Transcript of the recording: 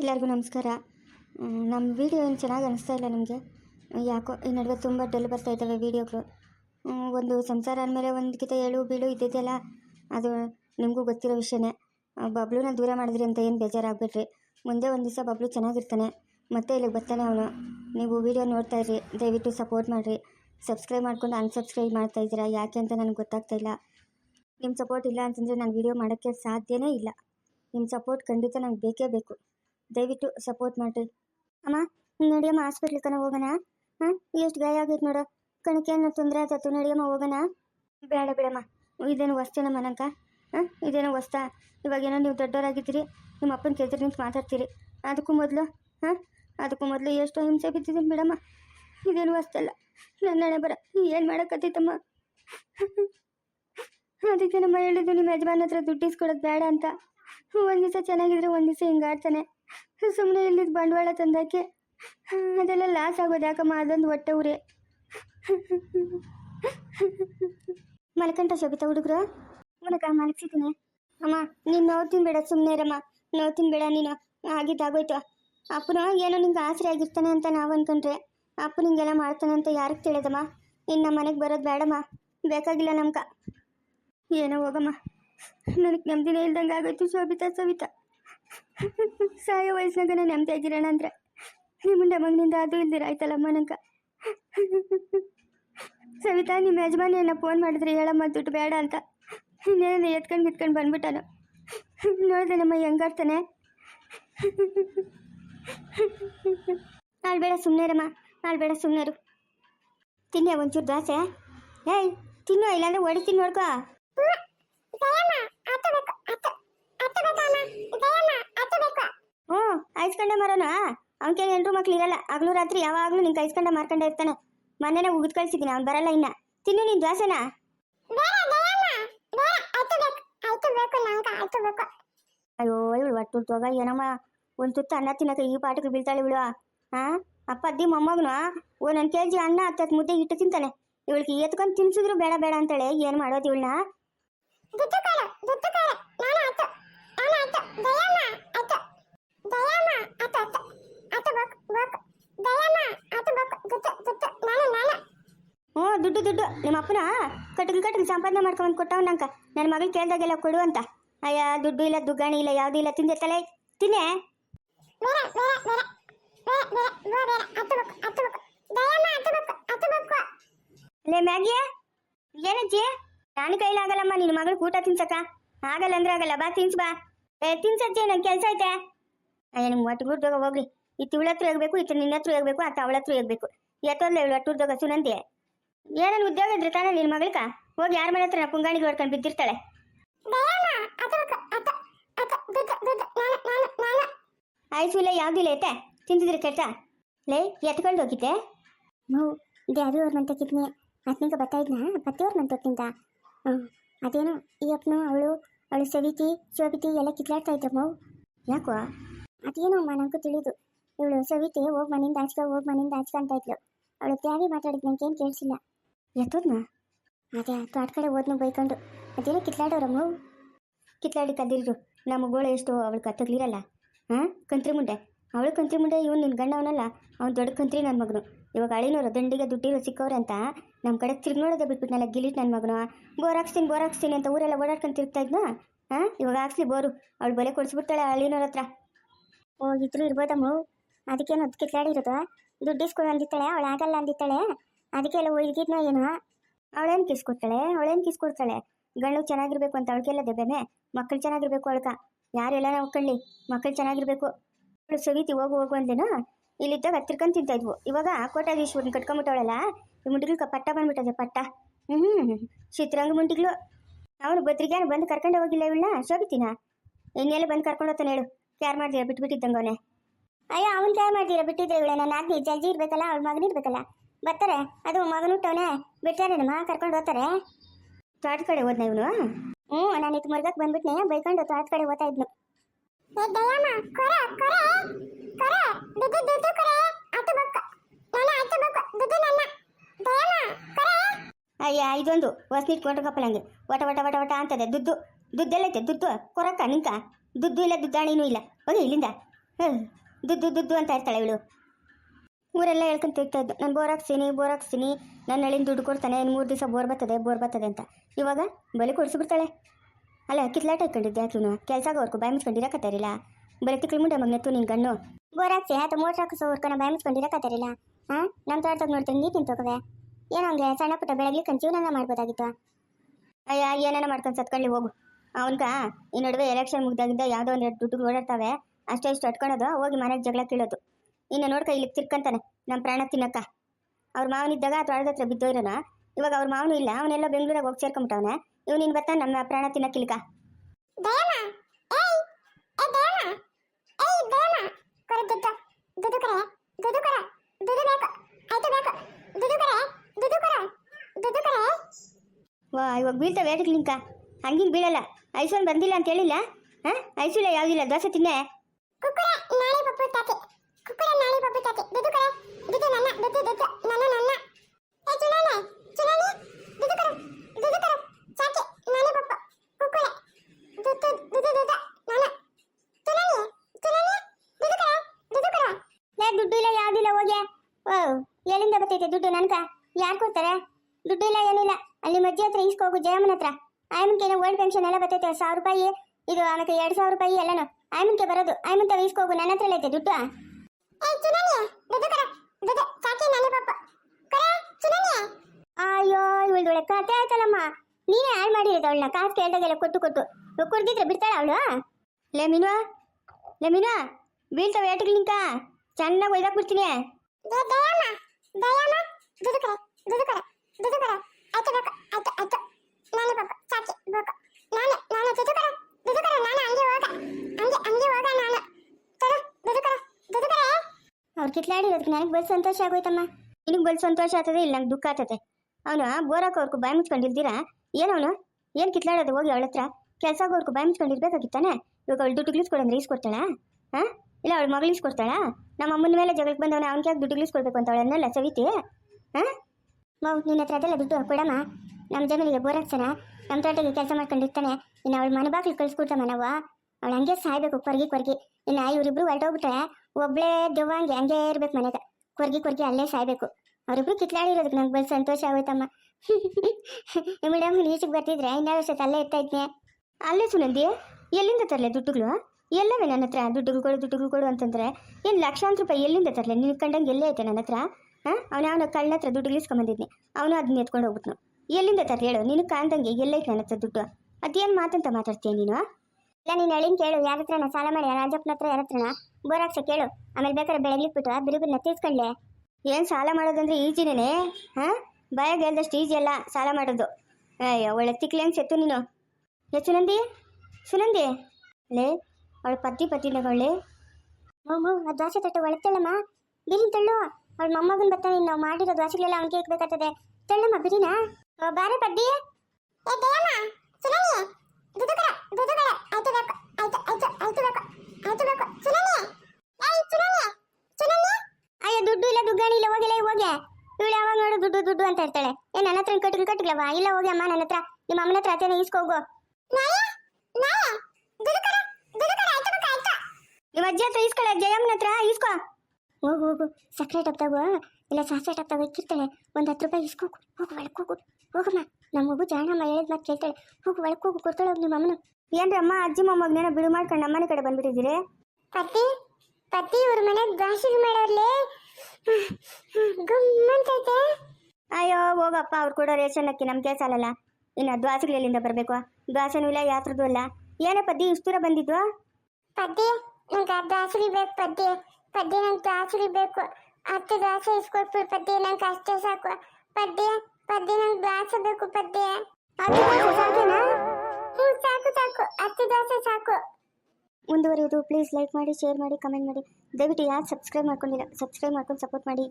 ಎಲ್ಲರಿಗೂ ನಮಸ್ಕಾರ. ನಮ್ಮ ವಿಡಿಯೋ ಏನು ಚೆನ್ನಾಗಿ ಅನಿಸ್ತಾ ಇಲ್ಲ ನಿಮಗೆ? ಯಾಕೋ ಈ ನಡುವೆ ತುಂಬ ಡಲ್ ಬರ್ತಾ ಇದ್ದಾವೆ ವೀಡಿಯೋಗಳು ಒಂದು ಸಂಸಾರ ಅಂದಮೇಲೆ ಒಂದಕ್ಕಿಂತ ಏಳು ಬೀಳು ಇದ್ದಿದ್ದೆಲ್ಲ ಅದು ನಿಮಗೂ ಗೊತ್ತಿರೋ ವಿಷಯನೇ. ಬಬ್ಲುನ ದೂರ ಮಾಡಿದ್ರಿ ಅಂತ ಏನು ಬೇಜಾರಾಗ್ಬಿಟ್ರಿ ಮುಂದೆ ಒಂದು ದಿವಸ ಬಬ್ಲು ಚೆನ್ನಾಗಿರ್ತಾನೆ, ಮತ್ತೆ ಇಲ್ಲಿಗೆ ಬರ್ತಾನೆ ಅವನು. ನೀವು ವಿಡಿಯೋ ನೋಡ್ತಾ ಇರ್ರಿ, ದಯವಿಟ್ಟು ಸಪೋರ್ಟ್ ಮಾಡಿರಿ. ಸಬ್ಸ್ಕ್ರೈಬ್ ಮಾಡ್ಕೊಂಡು ಅನ್ಸಬ್ಸ್ಕ್ರೈಬ್ ಮಾಡ್ತಾ ಇದ್ದೀರಾ? ಯಾಕೆ ಅಂತ ನನಗೆ ಗೊತ್ತಾಗ್ತಾ ಇಲ್ಲ. ನಿಮ್ಮ ಸಪೋರ್ಟ್ ಇಲ್ಲ ಅಂತಂದರೆ ನಾನು ವಿಡಿಯೋ ಮಾಡೋಕ್ಕೆ ಸಾಧ್ಯವೇ ಇಲ್ಲ. ನಿಮ್ಮ ಸಪೋರ್ಟ್ ಖಂಡಿತ ನಂಗೆ ಬೇಕೇ ಬೇಕು. ದಯವಿಟ್ಟು ಸಪೋರ್ಟ್ ಮಾಡಿರಿ. ಅಮ್ಮ ನಡಿಯಮ್ಮ ಹಾಸ್ಪಿಟ್ಲ್ ಕಣ ಹೋಗೋಣ? ಹಾಂ? ಎಷ್ಟು ಗಾಯ ಆಗೈತೆ ನೋಡು. ಕಣಕ್ಕೆ ಏನೋ ತೊಂದರೆ ಆಯ್ತು ನಡಿಯಮ್ಮ ಹೋಗೋಣ? ಬೇಡ ಬಿಡಮ್ಮ, ಇದೇನು ವಸ್ತೇನಮ್ಮ ಅನಂಕ ಹಾಂ? ಇದೇನೋ ವಸ್ತ ಇವಾಗೇನೋ ನೀವು ದೊಡ್ಡವರಾಗಿದ್ದೀರಿ, ನಿಮ್ಮ ಅಪ್ಪನ ಕೆಲ್ಸಕ್ಕೆ ನಿಂತು ಮಾತಾಡ್ತೀರಿ. ಅದಕ್ಕೂ ಮೊದಲು, ಹಾಂ? ಅದಕ್ಕೂ ಮೊದಲು ಎಷ್ಟೋ ಹಿಂಸೆ ಬಿದ್ದಿದ್ದೀನಿ ಬಿಡಮ್ಮ. ಇದೇನು ವಸ್ತಲ್ಲ ನನ್ನ ಹಣೆ ಬರ, ಏನು ಮಾಡೋಕ್ಕತ್ತೈತಮ್ಮ ಅದಕ್ಕೆ ನಮ್ಮ ಹೇಳಿದ್ದು ನಿಮ್ಮ ಯಜಮಾನ್ ಹತ್ರ ದುಡ್ಡು ಇಸ್ಕೊಡೋದು ಬೇಡ ಅಂತ. ಒಂದು ದಿವಸ ಚೆನ್ನಾಗಿದ್ರೆ ಒಂದು ದಿವಸ ಹಿಂಗಾಡ್ತಾನೆ. ಸುಮ್ಮನೆ ಇಲ್ಲಿದ್ದು ಬಂಡವಾಳ ತಂದಾಕೆ ಅದೆಲ್ಲ ಲಾಸ್ ಆಗೋದು. ಯಾಕಮ್ಮ, ಅದೊಂದು ಹೊಟ್ಟೆ ಊರೇ. ಮಲ್ಕಂಟ ಶೋಭಿತ ಹುಡುಗರು? ಮುನಕ ಮಲಗಿಸಿದ್ದೀನಿ. ಅಮ್ಮ, ನೀನು ನೋವು ತಿನ್ಬೇಡ ಸುಮ್ಮನೆ ಇರಮ್ಮ. ನೋವು ತಿನ್ಬೇಡ ನೀನು. ಆಗಿದ್ದಾಗೋಯ್ತು ಅಪ್ಪನ ಏನೋ ನಿಂಗೆ ಆಸರೆ ಆಗಿರ್ತಾನೆ ಅಂತ ನಾವು ಅನ್ಕೊಂಡ್ರೆ. ಅಪ್ಪ ನಿಂಗೆಲ್ಲ ಮಾಡ್ತಾನೆ ಅಂತ ಯಾರಿಗೆ ತಿಳಿದಮ್ಮ? ಇನ್ನು ನಮ್ಮ ಮನೆಗೆ ಬರೋದು ಬೇಡಮ್ಮ ಬೇಕಾಗಿಲ್ಲ ನಮ್ಗೆ. ಏನೋ ಹೋಗಮ್ಮ. ನನಗೆ ನೆಮ್ಮದಿನೇ ಇಲ್ದಂಗೆ ಆಗೋಯ್ತು ಶೋಭಿತಾ, ಸವಿತಾ. ಸಾಯೋ ವಯಸ್ಸಿನಾಗ ನಾನು ನೆಮ್ಮದಿ ಆಗಿರೋಣ ಅಂದ್ರೆ. ನಿಮ್ಮಂಡ ಮಗನಿಂದ ಅದು ಇಲ್ದಿರ ಆಯ್ತಲ್ಲಮ್ಮ ನಂಗೆ? ಸವಿತಾ, ನಿಮ್ಮ ಯಜಮಾನಿಯನ್ನ ಫೋನ್ ಮಾಡಿದ್ರೆ ಹೇಳಮ್ಮ, ದುಡ್ಡು ಬೇಡ ಅಂತ. ಇನ್ನೇನ ಎತ್ಕೊಂಡು ಗಿತ್ಕೊಂಡು ಬಂದ್ಬಿಟ್ಟಾನ. ನೋಡಿದೆ ನಮ್ಮ ಹೆಂಗಾಡ್ತಾನೆ. ಆಳ್ಬೇಡ ಸುಮ್ಮನೆರಮ್ಮ ಆಳ್ಬೇಡ ಸುಮ್ಮನೆರು ತಿನ್ನೆ ಒಂಚೂರು ದೋಸೆ. ಏಯ್, ತಿನ್ನು, ಇಲ್ಲಾಂದ್ರೆ ಹೊಡಿತೀನಿ ನೋಡ್ಕೋ. ಹ್ಞೂ ಐಸ್ಕಂಡೆ ಮರೋನ? ಅವನಿಗೆ ಎಲ್ರು ಮಕ್ಳು ಇರಲ್ಲ. ಹಗಲು ರಾತ್ರಿ ಯಾವಾಗಲೂ ನಿಂಗೆ ಕೈಸ್ಕಂಡೆ ಮಾರ್ಕೊಂಡೆ ಇರ್ತಾನೆ. ಮೊನ್ನೆನೇ ಉಗಿದ್ ಕಳ್ಸಿದ್ದೀನಿ ಅವ್ನು ಬರಲ್ಲ ಇನ್ನ. ತಿನ್ನು ನೀನು ದ್ವಾಸೆನ? ಅಯ್ಯೋ, ಇವಳು ಒಟ್ಟು ತೋಗ, ಏನಮ್ಮ? ಒಂದು ತುತ್ತು ಅನ್ನ ತಿನ್ನಕ ಈ ಪಾಟಕ್ಕೆ ಬೀಳ್ತಾಳೆ ಇವಳು ಹಾ ಅಪ್ಪ, ಅದ್ದಿ ಮೊಮ್ಮಗನು? ಓ ನನ್ನ ಕೆ ಅನ್ನ ಹತ್ತತ್ತು ಮುದ್ದೆ ಇಟ್ಟು ತಿಂತಾನೆ. ಇವಳಿಗೆ ಎತ್ಕೊಂಡು ತಿನ್ಸಿದ್ರು ಬೇಡ ಬೇಡ ಅಂತೇಳಿ ಏನು ಮಾಡೋದು ಇವಳನ್ನ ಹ್ಞೂ ದುಡ್ಡು ದುಡ್ಡು. ನಿಮ್ಮ ಅಪ್ಪನ ಕಟ್ಟಿಗೆ ಕಟ್ಟಿಗೆ ಸಂಪಾದನೆ ಮಾಡ್ಕೊಂಡು ಕೊಟ್ಟವ್ ನಂಕ ನನ್ನ ಮಗಳು ಕೇಳ್ದಾಗೆಲ್ಲ ಕೊಡು ಅಂತ. ಅಯ್ಯ ದುಡ್ಡು ಇಲ್ಲ ದುಗ್ಗಾಣಿ ಇಲ್ಲ ಯಾವುದೂ ಇಲ್ಲ ತಿಂದೆ ತಲೆ. ತಿನ್ನೆ? ಲೇ ಮ್ಯಾಗಿ. ಏನಜ್ಜಿ? ನಾನು ಕೈಲಾಗಲ್ಲಮ್ಮ ನಿನ್ನ ಮಗಳು ಊಟ ತಿನ್ಸಕ್ಕ ಆಗಲ್ಲ ಅಂದ್ರೆ ಆಗಲ್ಲ. ಬಾ ತಿನ್ಸ್ ಬಾ. ಏ ತಿನ್ಸಜ್ಜಿ ನಂಗೆ ಕೆಲಸ ಐತೆ. ಅಯ್ಯ ನಿಮ್ಗೆ ಒಟ್ಟು ಹೋಗ್ಲಿ. ಇತ್ತು ಇವಳ ಹತ್ರ ಹೋಗ್ಬೇಕು ಇತ್ತು ನಿನ್ನ ಹತ್ರ ಹೋಗ್ಬೇಕು ಅತ್ತ ಅವಳ ಹತ್ರ ಹೋಗ್ಬೇಕು. ಎತ್ತೊಂದ ಇವಳು ಒಟ್ಟುರ್ದೋಗ ಸುನಂತಿ ಏನೇನು ಉದ್ಯೋಗ ಇದ್ರೆ ತಾನೇ ನಿನ್ ಮಗಳಕ ಹೋಗಿ ಯಾರ ಮನೆ ಹತ್ರ ಪುಂಗಾಣಿಗೆ ಹೊಡ್ಕೊಂಡು ಬಿದ್ದಿರ್ತಾಳೆ. ಆಯ್ಸು ಇಲ್ಲ ಯಾವುದಿಲ್ಲ ಐತೆ? ತಿಂದಿದ್ರಿ ಕೆಟ್ಟ ಲೇ ಎತ್ಕೊಂಡು ಹೋಗಿದ್ದೆ. ಮೌ ದ್ಯಾವಿ ಅವ್ರ ಮಂತ ಕಿದ್ನಿ ಅತ್ನಿಗೆ ಬರ್ತಾ ಇದ್ನ? ಅವ್ರ ಮಂತ ತೊಟ್ಟಿಂದ ಹ್ಞೂ ಅದೇನು ಈ ಅಪ್ಪನು ಅವಳು ಅವಳು ಸವಿತಿ, ಶೋಭಿತಿ ಎಲ್ಲ ಕಿತ್ಲಾಡ್ತಾ ಇದ್ದಮ್ಮ ಯಾಕೋ? ಅದೇನೋ ಅಮ್ಮ ನನಗೂ ತಿಳಿದು. ಇವಳು ಸವಿತಿ ಹೋಗಿ ಮನೆಯಿಂದ ಆಚಕ ಹೋಗಿ ಮನೆಯಿಂದ ಆಚಕ ಅಂತ ಇದ್ಲು. ಅವಳು ತ್ಯಾವಿ ಮಾತಾಡಿದ್ ಏನು ಕೇಳಿಸಿಲ್ಲ. ಎತ್ತೋದ್ನ? ಅದೇ ತೋಟ ಕಡೆ ಓದ್ನು ಬೈಕೊಂಡು. ಅದೇನೋ ಕಿತ್ಲಾಡೋರಮ್ಮ ಕಿತ್ಲಾಡಿ ಕದ್ದಿರು ನಮ್ಮ ಗೋಳ ಎಷ್ಟು, ಅವಳು ಕತ್ತಗ್ಲಿರಲ್ಲ? ಹಾಂ? ಕಂತ್ರಿ ಮುಂಡೆ. ಅವಳು ಕಂತ್ರಿ ಮುಂಡೆ, ಇವನು ನಿನ್ನ ಗಂಡ ಅವನು ಅವ್ನು ದೊಡ್ಡ ಕಂತ್ರಿ ನನ್ನ ಮಗನು. ಇವಾಗ ಅಳಿನೋರು ದಂಡಿಗೆ ದುಡ್ಡಿರೋ ಸಿಕ್ಕವ್ರೆ ಅಂತ ನಮ್ಮ ಕಡೆ ತಿರ್ಗಿ ನೋಡೋದೇ ಬಿಟ್ಬಿಟ್ನಲ್ಲ, ಗಿಲಿಟ್ ನನ್ನ ಮಗನು. ಬೋರ್ ಹಾಕ್ಸ್ತೀನಿ ಬೋರ್ ಹಾಕ್ಸ್ತೀನಿ ಅಂತ ಊರೆಲ್ಲ ಓಡಾಡ್ಕೊಂಡು ತಿರ್ಗ್ತಾ ಇದ್ನ? ಹಾಂ ಇವಾಗ ಹಾಕ್ಸ್ಲಿ ಬೋರು. ಅವಳು ಬಲೆ ಕೊಡಿಸ್ಬಿಡ್ತಾಳೆ ಅಳಿನೋರ ಹತ್ರ. ಓ ಇದ್ರು ಇರ್ಬೋದಮ್ಮ. ಅದಕ್ಕೇನು ಅದಕ್ಕೆ ಕಿತ್ಲಾಡಿರೋದು ದುಡ್ಡು ಇಸ್ಕೊಡು ಅಂದಿತ್ತಾಳೆ ಅವಳು ಆಗಲ್ಲ ಅಂದಿತ್ತಾಳೆ ಅದಕ್ಕೆಲ್ಲ ಒಯ್ದಿದ್ನೋ ಏನೋ? ಅವಳೇನು ಕಿಸ್ ಕೊಡ್ತಾಳೆ? ಅವಳೇನು ಕಿಸ್ ಕೊಡ್ತಾಳೆ? ಗಂಡು ಚೆನ್ನಾಗಿರ್ಬೇಕು ಅಂತ ಅವಳಿಗೆಲ್ಲ ದೆಬ್ಬೆನೆ ಮಕ್ಕಳು ಚೆನ್ನಾಗಿರ್ಬೇಕು ಅವಳ್ಕ. ಯಾರೆಲ್ಲ ನಾವು ಕಳ್ಳಿ ಮಕ್ಕಳು ಚೆನ್ನಾಗಿರ್ಬೇಕು. ಅವಳು ಸವಿತಿ ಹೋಗು ಹೋಗು ಅಂದ್ಲೇನು? ಇಲ್ಲಿದ್ದಾಗ ಹತ್ತಿರ್ಕೊಂಡು ತಿಂತಾ ಇದ್ವು. ಇವಾಗ ಕೋಟಾಧೀಶ್ವರನ್ ಕಟ್ಕೊಂಬಿಟ್ಟವಳಲ್ಲ ಈ ಮುಂಡಿಗಳು ಪಟ್ಟ ಬಂದ್ಬಿಟ್ಟದೆ ಪಟ್ಟ. ಹ್ಞೂ ಚಿತ್ರಂಗ ಮುಂಡಿಗಳು. ಅವನು ಬದ್ರಿಗೆ ಬಂದು ಕರ್ಕೊಂಡು ಹೋಗಿಲ್ಲ ಇವಳನ್ನ? ಶೋಭಿತೀನ? ಇನ್ನೆಲ್ಲ ಬಂದು ಕರ್ಕೊಂಡು ಹೋಗ್ತಾನೆ ಹೇಳು. ಕ್ಯಾರ್ ಮಾಡಿದೀರ ಬಿಟ್ಬಿಟ್ಟಿದ್ದಂಗೆ ಅವನೇ. ಅಯ್ಯೋ ಅವನ್ ಯಾರು ಮಾಡ್ತೀರಾ ಬಿಟ್ಟಿದ್ರೆ ಇವಳೆ ನನ್ನ ಆಜ್ಞೆ ಜಲ್ಜಿ ಇರ್ಬೇಕಲ್ಲ ಅವಳ ಮಗನ ಇರ್ಬೇಕಲ್ಲ. ಬರ್ತಾರೆ. ಅದು ಮಗನ ಹುಟ್ಟವನೆ ಬಿಟ್ಟಾರೆ ನಮ್ಮ ಕರ್ಕೊಂಡು ಹೋಗ್ತಾರೆ. ತೋಟದ ಕಡೆ ಹೋದ್ನ ಇವನು? ಹ್ಞೂ ನಾನು ಇದು ಮರ್ಗಕ್ಕೆ ಬಂದ್ಬಿಟ್ನೆ ಬೈಕೊಂಡು ತೋಟದ ಕಡೆ ಓದ್ತಾ ಇದ್ನು. ಅಯ್ಯ, ಇದೊಂದು ಹೊಸ ಕಪ್ಪಲ ಹಂಗೆ ವಟ ವಟ ವಟ ವಟ ಅಂತದೆ. ದುಡ್ಡು ದುಡ್ಡೆಲ್ಲೈತೆ ದುಡ್ಡು ಕೊರಕ್ಕ ನಿಂಕ? ದುದ್ದು ಇಲ್ಲ ದುಡ್ಡಾಣಿನೂ ಇಲ್ಲ. ಹೋಗಿ ಇಲ್ಲಿಂದ. ದುದ್ದು ದುಡ್ಡು ಅಂತ ಇರ್ತಾಳೆ ಇವಳು. ಊರೆಲ್ಲ ಹೇಳ್ಕೊಂತ ಇರ್ತಾ ಇದ್ದು. ನಾನು ಬೋರ್ ಹಾಕ್ಸ್ತೀನಿ ಬೋರ್ ಹಾಕ್ಸ್ತೀನಿ. ನನ್ನ ಹಳ್ಳಿನ ದುಡ್ಡು ಕೊಡ್ತಾನೆ. ಇನ್ನು ಮೂರು ದಿವಸ ಬೋರ್ ಬರ್ತದೆ ಬೋರ್ ಬರ್ತದೆ ಅಂತ. ಇವಾಗ ಬಲಿ ಕೊಡಿಸ್ಬಿಡ್ತಾಳೆ. ಅಲ್ಲ, ಕಿತ್ಲಾಟ ಇಟ್ಕೊಂಡಿದ್ದೆ ಯಾಕೆ ಇವನು? ಅವ್ರಿಗೂ ಬಾಯಿ ಮುಚ್ಕೊಂಡಿರಕತ್ತಾರಿಲ್ಲ ಬರೀ ತಿಕ್ಳು ಮುಂಡೆ ಮಗನೆತ್ತು ನಿನ್ನ ಗಣ್ಣು ಬೋರ್ ಹಾಕ್ಸಿ ಆತ ಮೋಟ್ರ್ ಹಾಕಿಸೋ ಹುಡ್ಕೊಂಡು ಬಾಯಿ ಮುಚ್ಕೊಂಡಿರಕತ್ತಾರಿಲ್ಲ ಹಾಂ? ನಮ್ಮ ತೋಟದಾಗ ನೋಡ್ತೀನಿ ನೀರು ನಿಂತೋಗವೆ ಏನೋ ಹಂಗೆ ಸಣ್ಣ ಪುಟ್ಟ ಬೆಳಗ್ಲಿಕ್ಕೆ ಜೀವನ ಮಾಡ್ಬೋದಾಗಿತ್ತು. ಅಯ್ಯ, ಏನೇನ ಮಾಡ್ಕೊಂಡು ಸತ್ಕೊಳ್ಳಿ, ಹೋಗು. ಅವನ್ಗ ಈ ನಡುವೆ ಎಲೆಕ್ಷನ್ ಮುಗ್ದಾಗಿದ್ದ ಯಾವುದೋ ಒಂದು ದುಡ್ಡು ಓಡಾಡ್ತಾವೆ. ಅಷ್ಟೇ ಇಷ್ಟು ಅಟ್ಕೊಳೋದು, ಹೋಗಿ ಮನೆಗೆ ಜಗಳ ಕೀಳೋದು. ಇನ್ನು ನೋಡ್ಕ ಇಲ್ಲಿ ತಿರ್ಕಂತಾನೆ ನಮ್ಮ ಪ್ರಾಣ ತಿನ್ನಕ್ಕ. ಅವ್ರ ಮಾವನಿದ್ದಾಗ ಅಥವಾ ಹತ್ರ ಬಿದ್ದೋಯ್ರನ. ಇವಾಗ ಅವ್ರ ಮಾವನು ಇಲ್ಲ, ಅವನೆಲ್ಲ ಬೆಂಗಳೂರಾಗ ಹೋಗಿ ಸೇರ್ಕೊಂಬಿಟ್ಟವನೆ. ಇವ್ನು ಇನ್ನು ಬರ್ತಾನೆ ನಮ್ಮ ಪ್ರಾಣ ತಿನ್ನಕ್ಕಿಲ್ಕ? ದಯಮ ಏಯ್ ಏ ದಯಮ ಏಯ್ ದಯಮ ಕೊರೆ ದುಡ್ಡು ದುಡ್ಡು ಕೊರೆ ದುಡ್ಡು ಕೊರೆ ದುಡ್ಡು ಬೇಕು ಆಯ್ತು ಬೇಕು ದುಡ್ಡು ಕೊರೆ ದುಡ್ಡು ಕೊರೆ ದುಡ್ಡು ಕೊರೆ. ವಾ ಇವಾಗ ಬೀಳ್ತಾವೆ ಏಟಕ್ಕೆ ನಿಂಕ? ಹಂಗಿಂಗೆ ಬೀಳಲ್ಲ. ಐಸೋನ್ ಬಂದಿಲ್ಲ ಅಂತ ಹೇಳಿಲ್ಲ? ಹಾಂ? ಐಸಿಲ್ಲ ಯಾವುದಿಲ್ಲ ದೋಸೆ ತಿನ್ನೆ? ಕುಕ್ಕುರೆ ನಾಳೆ ಪಪ್ಪು ತಾತೆ ಕುಕ್ಕುರೆ ನಾಳೆ ಪಪ್ಪು ತಾತೆ ದುಡ್ಡು ಕೊರೆ ದುಡ್ಡು ನನ್ನ ದುಡ್ಡು ದುಡ್ಡು ನನ್ನ ನನ್ನ ಏ ಚುನಾನೆ ಚುನಾನೆ ದುಡ್ಡು ಕೊರೆ ದುಡ್ಡು ಕೊರೆ ಚಾಕೆ ನಾಳೆ ಪಪ್ಪು ಕುಕ್ಕುರೆ ದುಡ್ಡು ದುಡ್ಡು ದುಡ್ಡು ನನ್ನ ಚುನಾನೆ ಚುನಾನೆ ದುಡ್ಡು ಕೊರೆ ದುಡ್ಡು ಕೊರೆ ಲೇ ದುಡ್ಡು ಇಲ್ಲ ಯಾವುದಿಲ್ಲ ಹೋಗ್ಯಾ ಓ ಎಲ್ಲಿಂದ ಬರ್ತೈತೆ ದುಡ್ಡು ನನ್ಕ ಯಾರು ಕೊಡ್ತಾರೆ? ದುಡ್ಡು ಇಲ್ಲ ಏನಿಲ್ಲ ಅಲ್ಲಿ ಮಜ್ಜಿ ಹತ್ರ ಈಸ್ಕೋಗು ಜಯಮ್ಮನ ಹತ್ರ. ಆಯಮ್ಮನ್ಗೆ ಏನೋ ಓಲ್ಡ್ ಪೆನ್ಷನ್ ಎಲ್ಲ ಬರ್ತೈತೆ ಸಾವಿರ ರೂಪಾಯಿ. ಇದು ಆಮೇಲೆ ಎರಡು ಸಾವಿರ ರೂಪಾಯಿ ಎಲ್ಲನೂ. ಆಯಮ್ಮನ್ಗೆ ಬರೋದು. ಆಯಮ್ಮಂತ ಈಸ್ಕೋಗು ನನ್ನ ಹತ್ರ ಐತೆ ದುಡ್ಡು. ಅಯ್ಯೋ ಇವಳು ಕತೆ ಆಯ್ತಲ್ಲಮ್ಮ. ನೀನೇ ಹಾಳು ಮಾಡಿರೋದು ಅವಳನ್ನ. ಕಾಸು ಕೇಳ್ದಾಗೆಲ್ಲ ಕೊಟ್ಟು ಕೊಟ್ಟು. ಕುಡ್ದಿದ್ರೆ ಬಿಡ್ತಾಳ ಅವಳು? ಲೇ ಮೀನು ಲೇ ಮೀನು ಬೀಳ್ತಾವೆ ಏಟಿಗೆ ನಿಂಕ ಚೆನ್ನಾಗಿ ಒಯ್ದಾಕ್ಬಿಡ್ತೀನಿ ಅವ್ರು ಕಿತ್ಲಾಡಿರೋದಕ್ಕೆ ನನಗೆ ಬಲ್ ಸಂತೋಷ ಆಗೋಯ್ತಮ್ಮ. ನಿನಗೆ ಬಲ್ ಸಂತೋಷ ಆಗ್ತದೆ ಇಲ್ಲ ನಂಗೆ ದುಃಖ ಆಗ್ತದೆ. ಅವನು ಬೋರಕ್ಕೆ ಅವ್ರಿಗೂ ಬಾಯಿ ಮುಚ್ಕೊಂಡಿಲ್ದಿರಾ? ಏನವನು ಏನು ಕಿತ್ಲಾಡೋದು ಹೋಗಿ ಅವಳ ಹತ್ರ ಕೆಲಸ ಆಗೋರ್ಗೂ ಬಾಯಿ ಮುಚ್ಕೊಂಡಿರ್ಬೇಕಾಗಿತ್ತಾನೆ? ಇವಾಗ ಅವಳು ದುಡ್ಡು ಇಸ್ಕೊಡಂದ್ರೆ ಇಸ್ಕೊಡ್ತಾಳಾ ಹಾಂ? ಇಲ್ಲ, ಅವಳು ಮಗಳು ಇಸ್ಕೊಡ್ತಾಳಾ ನಮ್ಮ ಅಮ್ಮನ ಮೇಲೆ ಜಗಳಕ್ಕೆ ಬಂದವನ ಅವ್ನಿಗೆ ದುಡ್ಡು ಇಸ್ಕೊಡ್ಬೇಕು ಅಂತ ಅವಳನ್ನೆಲ್ಲ ಸವಿತಿ? ಹಾಂ? ಮಗು ನಿನ್ನ ಹತ್ರ ಅದೆಲ್ಲ ದುಡ್ಡು ಕೊಡಮ್ಮ. ನಮ್ಮ ಜಮೀನಿಗೆ ಬೋರ್ ಹಾಕ್ಸೋಣ ನಮ್ಮ ತೋಟಕ್ಕೆ ಕೆಲಸ ಮಾಡ್ಕೊಂಡಿರ್ತಾನೆ. ಇನ್ನು ಅವಳು ಮನೆ ಬಾಗಿಲು ಕಳಿಸ್ಕೊಡ್ತಮ್ಮ ನಾವು. ಅವಳು ಹಂಗೆ ಸಾಯ್ಬೇಕು, ಕೊರ್ಗಿ ಕೊರ್ಗಿ. ಇನ್ನು ಇವರಿಬ್ರು ಹೊರಟೋಗ್ಬಿಟ್ರೆ ಒಬ್ಳೇ ದೆವ್ವಂಗೆ ಹಂಗೆ ಇರ್ಬೇಕು ಮನೆಗೆ. ಕೊರ್ಗಿ ಕೊರ್ಗಿ ಅಲ್ಲೇ ಸಾಯ್ಬೇಕು. ಅವರಿಬ್ರು ಕಿತ್ಲಾಡಿರೋದಕ್ಕೆ ನಂಗೆ ಬಲ್ ಸಂತೋಷ ಆಗೋಯ್ತಮ್ಮ. ಮೇಡಮ್ ನೀಚಿಗೆ ಬರ್ತಿದ್ರೆ ಇನ್ನೂ ವರ್ಷ ಅಲ್ಲೇ ಇರ್ತಾ ಇದ್ನೆ. ಅಲ್ಲೇ ಸುನಂದಿ, ಎಲ್ಲಿಂದ ತರಲೆ ದುಡ್ಡುಗಳು? ಎಲ್ಲವೇ ನನ್ನ ಹತ್ರ? ದುಡ್ಡುಗಳು ಕೊಡು ದುಡ್ಡುಗಳು ಕೊಡು ಅಂತಂದರೆ ಏನು ಲಕ್ಷಾಂತರ ರೂಪಾಯಿ ಎಲ್ಲಿಂದ ತರಲೆ? ನೀನು ಕಂಡಂಗೆ ಎಲ್ಲೇ ಐತೆ ನನ್ನ ಹತ್ರ? ಹಾಂ? ಅವನ ಅವನ ಕಳ್ಳ ಹತ್ರ ದುಡ್ಡು ಇಳಿಸ್ಕೊಂಬಂದಿದ್ನಿ ಅವನು ಅದನ್ನ ಎತ್ಕೊಂಡು ಹೋಗ್ಬಿಟ್ನು. ಎಲ್ಲಿಂದ ತರಲಿ ಹೇಳು? ನೀನು ಕಾಣ್ದಂಗೆ ಎಲ್ಲೈತೆ ನನ್ನ ಹತ್ರ ದುಡ್ಡು? ಅದೇನು ಮಾತಂತ ಮಾತಾಡ್ತೀಯ ನೀನು? ಇಲ್ಲ, ನೀನು ಹೇಳಿನ ಕೇಳು. ಯಾರ ಹತ್ರನ ಸಾಲ ಮಾಡಿ ರಾಜಪ್ಪನ ಹತ್ರ, ಯಾರ ಹತ್ರನ? ಬೋರಾಕ್ಷ ಕೇಳು. ಆಮೇಲೆ ಬೇಕಾದ್ರೆ ಬೆಳಗ್ಲಿಕ್ಬಿಟ್ಟು ಬಿಟ್ಟು ಬಿರುಬನ್ನ ತೀರ್ಸ್ಕೊಂಡ್ಲೆ. ಏನು ಸಾಲ ಮಾಡೋದಂದ್ರೆ ಈಜಿನೇ ಹಾಂ? ಬಾಯಾಗ ಹೇಳ್ದಷ್ಟು ಈಜಿ ಅಲ್ಲ ಸಾಲ ಮಾಡೋದು. ಅಯ್ಯೋ, ಒಳ್ಳೆ ತಿಕ್ಲಿ ಹೆಂಗೆ ಸೆತ್ತು ನೀನು. ಏ, ಸುನಂದಿ? ಸುನಂದಿ? ಲೇ ಅವಳು ಪತ್ತಿ ಪತ್ತಿನಗೊಳ್ಳಿ ಮೌ ಮೌ, ಆ ದ್ವಾಸೆ ತಟ್ಟೆ ಒಳಗೆ ತಳ್ಳಮ್ಮ ಬಿರಿನ್ ತಳ್ಳು. ಅವಳ ಮೊಮ್ಮಗನ್ ಬರ್ತಾನೆ ನಾವು ಮಾಡಿರೋ ದ್ವಾಸೆಗಳೆಲ್ಲ ಅವ್ನಿಗೆ ಇಕ್ಬೇಕಾಗ್ತದೆ ತಳ್ಳಮ್ಮ, ಬಿರಿನ. ಬಾರೆ ಪಡ್ಡಿ ಅಯ್ಯ, ದುಡ್ಡು ಇಲ್ಲ ದುಗ್ಗಾಣಿ ಇಲ್ಲ ಹೋಗಿಲ್ಲ ಹೋಗ್ಯಾ ಇವಳು ಯಾವಾಗ ನೋಡು ದುಡ್ಡು ದುಡ್ಡು ಅಂತ ಹೇಳ್ತಾಳೆ. ಏ, ನನ್ನ ಹತ್ರ ಕಟ್ಟಿಗೆ ಇಲ್ಲ, ಹೋಗಿ ಅಮ್ಮ, ನನ್ನ ಹತ್ರ. ನಿಮ್ಮ ಅಮ್ಮನ ಹತ್ರ ಅತೇನ ಈಸ್ಕೋಗು ಅಜ್ಜಿ ಹತ್ರ ಈಸ್ಕೊಳ್ಳೆ ಜಯಮ್ಮನ ಹತ್ರ ಈಸ್ಕೊ ಹೋಗು ಹೋಗು ಸಕ್ಕರೆ ತಗೋ ಇಲ್ಲ ಸಾಸೆ ಡಬ್ದಾಗ ಇಕ್ಕಿರ್ತಾಳೆ. ಒಂದು ಹತ್ತು ರೂಪಾಯಿ ಇಸ್ಕೋಗು ಹೋಗು ಒಳಗೆ ಹೋಗು ಹೋಗಮ್ಮ. ನಮ್ಮ ಮಗು ಜಾಣಮ್ಮ ಹೇಳಿದ ಮಾತು ಕೇಳ್ತಾಳೆ. ಹೋಗು ಒಳಕೋಗು ಹೋಗು ಕೊಡ್ತಾಳೆ ಹೋಗು ನಿಮ್ಮ ಅಮ್ಮನ ಏನ್ರಿ ಅಮ್ಮ ಅಜ್ಜಿ ಮೊಮ್ಮಗನೇನ ಬಿಡು ಮಾಡ್ಕೊಂಡು ನಮ್ಮನೆ ಕಡೆ ಬಂದ್ಬಿಟ್ಟಿದ್ದೀರಿ? ಪತಿ ಪತಿ ಇವ್ರ ಮನೆಗೆ ದ್ವಾಸಿಗೆ ಮಾಡೋರ್ಲಿ? ಗಮ್ಮಂತೈತೆ. ಅಯ್ಯೋ ಹೋಗಪ್ಪ ಅವ್ರು ಕೊಡೋ ರೇಷನ್ ಅಕ್ಕಿ ನಮ್ಮ ಕೆಲಸ ಅಲ್ಲಲ್ಲ ಇನ್ನು ದ್ವಾಸಗಳು ಎಲ್ಲಿಂದ ಬರಬೇಕು? ದ್ವಾಸನೂ ಇಲ್ಲ ಯಾತ್ರದ್ದು ಅಲ್ಲ. ಏನಪ್ಪ ದಿ ಇಷ್ಟೂರ ಬಂದಿದ್ವಾ? ಬಂದಿದ್ದು ನಂಗೆ ದಾಸರಿ ಬೇಕು ಪದ್ಯ ಪದ್ಯ ನಂಗೆ ದಾಸರಿ ಬೇಕು. ಹತ್ತು ದಾಸೆ ಇಸ್ಕೊಟ್ಬಿಡು ಪದ್ಯ, ನಂಗೆ ಅಷ್ಟೇ ಸಾಕು. ಪದ್ಯ ಪದ್ಯ ನಂಗೆ ದಾಸ ಬೇಕು ಪದ್ಯ. ಹ್ಞೂ, ಸಾಕು ಸಾಕು. ಹತ್ತು ದಾಸೆ ಸಾಕು. ಮುಂದುವರಿಯೋದು ಪ್ಲೀಸ್ ಲೈಕ್ ಮಾಡಿ ಶೇರ್ ಮಾಡಿ ಕಮೆಂಟ್ ಮಾಡಿ. ದಯವಿಟ್ಟು ಯಾರು ಸಬ್ಸ್ಕ್ರೈಬ್ ಮಾಡ್ಕೊಂಡಿಲ್ಲ ಸಬ್ಸ್ಕ್ರೈಬ್ ಮಾಡ್ಕೊಂಡು ಸಪೋರ್ಟ್ ಮಾಡಿ.